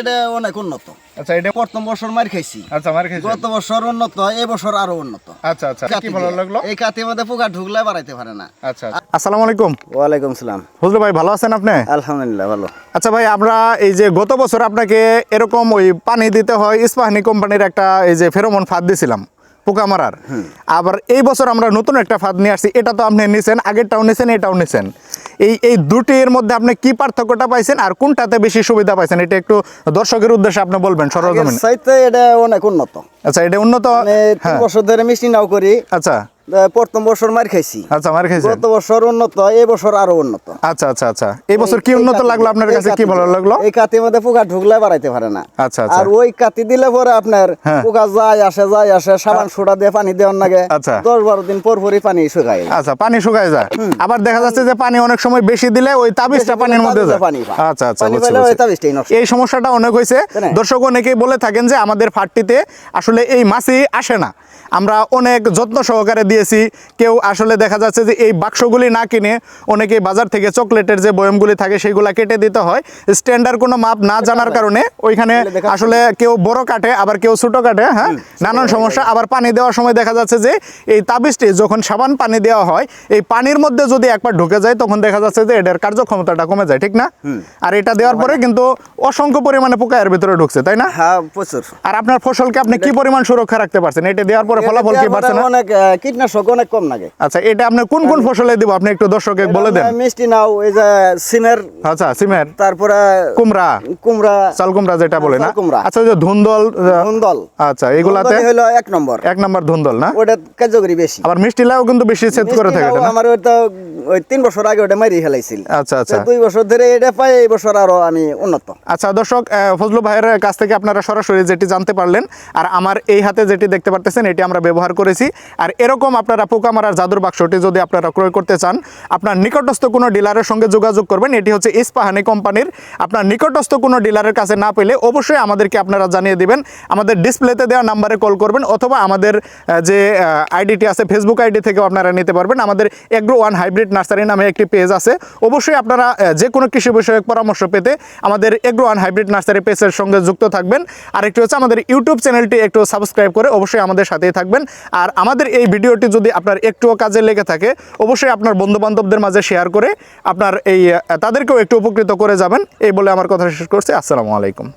এটা অনেক উন্নত। আচ্ছা এটা প্রথম বছর মার খাইছি। আচ্ছা আমার খেয়েছে গত বছর উন্নত এই বছর আরও উন্নত। আচ্ছা আচ্ছা কি ভালো লাগল? এই কাতির মধ্যে পোকা ঢুকলে বাড়াইতে পারে না। আচ্ছা আসসালামু আলাইকুম। ওয়ালাইকুম সালাম। হুজুর ভাই ভালো আছেন আপনি? আলহামদুলিল্লাহ ভালো। আচ্ছা ভাই আমরা এই যে গত বছর আপনাকে এরকম ওই পানি দিতে হয় ইস্পাহানি কোম্পানির একটা এই যে ফেরোমন ফাঁদ দিছিলাম পোকা মারার। আবার এই বছর আমরা নতুন একটা ফাঁদ নিয়ে আসছি এটা তো আপনি নিছেন আগেরটাও নিছেন এটাও নিছেন। এই এই দুটির মধ্যে আপনি কি পার্থক্যটা পাইছেন আর কোনটাতে বেশি সুবিধা পাইছেন? এটা একটু দর্শকের উদ্দেশ্যে আপনি বলবেন সরজমিন সাইতে এটা অনেক উন্নত। আচ্ছা এটা উন্নত মানে তিন হ্যাঁ। বছর ধরে মিষ্টি নাও করি। আচ্ছা। প্রথম বছর মার খাইছি। আচ্ছা আমার খেয়েছেন গত বছর উন্নত এই বছর আরও উন্নত। আচ্ছা আচ্ছা আচ্ছা। এই বছর কি উন্নত লাগল আপনার কাছে? কি ভালো লাগল? এই কাতির মধ্যে পোকা ঢুকলে বাড়াইতে পারে না। আচ্ছা, আচ্ছা। আর ওই কাতি দিলে পরে আপনার হ্যাঁ। পোকা যায় আসে যায় আসে সাবান সোডা দিয়ে পানি দেওয়ার লাগে আচ্ছা। দশ বারো দিন পর পরই পানি শুকায়। আচ্ছা পানি শুকায় যায়। আবার দেখা যাচ্ছে যে পানি অনেক সময় বেশি দিলে ওই তাবিজটা পানির মধ্যে যায়। আচ্ছা আচ্ছা। এই সমস্যাটা অনেক হয়েছে। দর্শক অনেকেই বলে থাকেন যে আমাদের ফাটটিতে আসলে এই মাছই আসে না। আমরা অনেক যত্ন সহকারে দিয়েছি। কেউ আসলে দেখা যাচ্ছে যে এই বাক্সগুলি না কিনে অনেকে বাজার থেকে চকলেটের যে বয়মগুলি থাকে সেগুলা কেটে দিতে হয়। স্ট্যান্ডার্ড কোনো মাপ না জানার কারণে ওইখানে আসলে কেউ বড় কাটে আবার কেউ ছোট কাটে হ্যাঁ? নানান সমস্যা। আবার পানি দেওয়ার সময় দেখা যাচ্ছে যে এই তাবিজটি যখন সাবান পানি দেওয়া হয় এই পানির মধ্যে যদি একবার ঢুকে যায় তখন দেখা যাচ্ছে যে এটার কার্যক্ষমতাটা কমে যায় ঠিক না? আর এটা দেওয়ার পরে কিন্তু অসংখ্য পরিমাণে পোকা এর ভিতরে ঢুকছে তাই না? হ্যাঁ প্রচুর। আর আপনার ফসলকে আপনি কি পরিমাণ সুরক্ষা রাখতে পারছেন। এটা দেওয়ার পরে ফলাফল কি এর পাচ্ছেন অনেক কীটনাশক অনেক কম লাগে। আচ্ছা এটা আপনি কোন কোন ফসলে দিব? আপনি একটু দর্শকে বলে দেন। মিষ্টি নাও এই যে সিমের। আচ্ছা সিমের। তারপরে কুমড়া। কুমড়া। চাল কুমড়া যেটা বলে না? কুমড়া। আচ্ছা যে ধুন্দল ধুন্দল। আচ্ছা এগুলাতে হলো এক নম্বর। এক নম্বর ধুন্দল না? ওটা কার্যকরী বেশি। আবার মিষ্টি লাউ কিন্তু বেশি সেট করে থাকে না? আমার ওইটা ওই তিন বছর আগে ওটা মারি ফেলাইছিল। আচ্ছা আচ্ছা। দুই বছর ধরে এটা পাই এই বছর আরও আমি উন্নত। আচ্ছা দর্শক ফজলু ভাইয়ের কাছ থেকে আপনারা সরাসরি যেটি জানতে পারলেন আর আমার এই হাতে যেটি দেখতে পারতেছেন এটি আমরা ব্যবহার করেছি। আর এরকম আপনারা পোকা মারার জাদুর বাক্সটি যদি আপনারা ক্রয় করতে চান আপনার নিকটস্থ কোনো ডিলারের সঙ্গে যোগাযোগ করবেন। এটি হচ্ছে ইস্পাহানি কোম্পানির। আপনার নিকটস্থ কোনো ডিলারের কাছে না পেলে অবশ্যই আমাদেরকে আপনারা জানিয়ে দিবেন। আমাদের ডিসপ্লেতে দেওয়া নাম্বারে কল করবেন অথবা আমাদের যে আইডিটি আছে ফেসবুক আইডি থেকেও আপনারা নিতে পারবেন। আমাদের এগ্রো ওয়ান হাইব্রিড নার্সারি নামে একটি পেজ আছে। অবশ্যই আপনারা যে কোনো কৃষি বিষয়ক পরামর্শ পেতে আমাদের এগ্রো ওয়ান হাইব্রিড নার্সারি পেজের সঙ্গে যুক্ত থাকবেন। আরেকটি হচ্ছে আমাদের ইউটিউব চ্যানেলটি একটু সাবস্ক্রাইব করে অবশ্যই আমাদের সাথেই থাকবেন। আর আমাদের এই ভিডিওটি যদি আপনার একটুও কাজে লেগে থাকে, অবশ্যই আপনার বন্ধু বান্ধবদের মাঝে শেয়ার করে আপনার এই তাদেরকেও একটু উপকৃত করে যাবেন। এই বলে আমার কথা শেষ করছি। আসসালামু আলাইকুম।